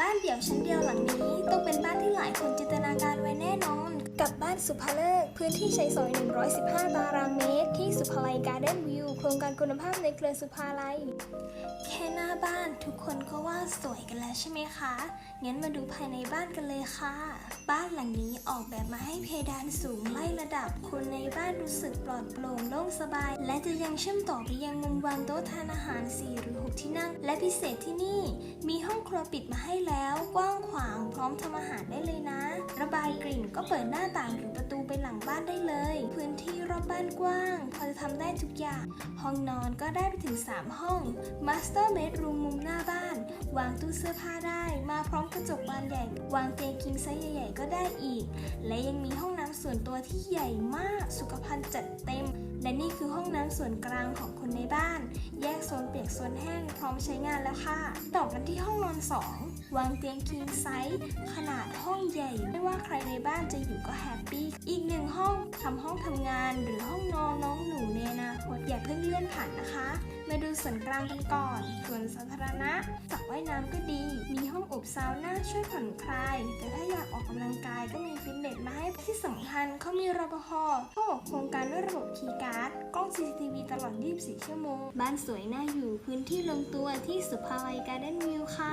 บ้านเดี่ยวชั้นเดียวหลังนี้ ต้องเป็นบ้านที่หลายคนจินตนาการไว้แน่นอน กับบ้านสุภาเลิกพื้นที่ใช้สอย 115 ตารางเมตร ที่สุภาลัยการ์เด้นวิวโครงการคุณภาพในเครือสุภาลัย แค่หน้าบ้านทุกคนก็ว่า สวยกันแล้วใช่ไหมคะ งั้นมาดูภายในบ้านกันเลยค่ะ บ้านหลังนี้ออกแบบมาให้เพดานสูงไล่ระดับ คนในบ้านรู้สึกปลอดโปร่งโล่งสบาย และจะยังเชื่อมต่อไปยังมุมวางโต๊ะทานอาหาร 4 หรือ 6 ที่นั่ง และพิเศษที่นี่ มีห้องครัวปิดมาให้แล้ว กว้างขวางพร้อมทำอาหารได้เลยนะ ระบายกลิ่นก็เปิดหน้าต่างหรือประตูไปหลังบ้านได้เลย พื้นที่รอบบ้านกว้าง พอจะทำได้ทุกอย่าง ห้องนอนก็ได้ไปถึง 3 ห้อง Master Bedroom มุมหน้าบ้าน วางตู้เสื้อผ้าได้ มาพร้อมกระจกบานใหญ่ วางเตียงคิงไซส์ใหญ่ๆ ก็ได้อีก และยังมีห้องน้ำส่วนตัวที่ใหญ่มาก สุขภัณฑ์จัดเต็ม และนี่คือห้องน้ำส่วนกลางของคนในบ้าน แยกโซนเปียกโซนแห้งพร้อมใช้งานแล้วค่ะ ต่อกันที่ห้อง 2 วางเตียงคิงไซส์ขนาดห้องใหญ่ ไม่ว่าใครในบ้านจะอยู่ก็แฮปปี้ อีกหนึ่งห้องทำห้องทำงานหรือห้อง ตอย่าเพิ่งเลื่อนผ่านนะคะ มาดูส่วนกลางกันก่อน ส่วนสาธารณะสระว่ายน้ำก็ดี มีห้องอบซาวน่าช่วยผ่อนคลาย แต่ถ้าอยากออกกำลังกายก็มีฟิตเนสมาให้ที่สำคัญเขามีรปภเข้าออกโครงการด้วยระบบคีย์การ์ดกล้อง CCTV ตลอด 24 ชั่วโมง บ้านสวยน่าอยู่ พื้นที่ลงตัวที่สุภาลัยการ์เด้นวิวค่ะ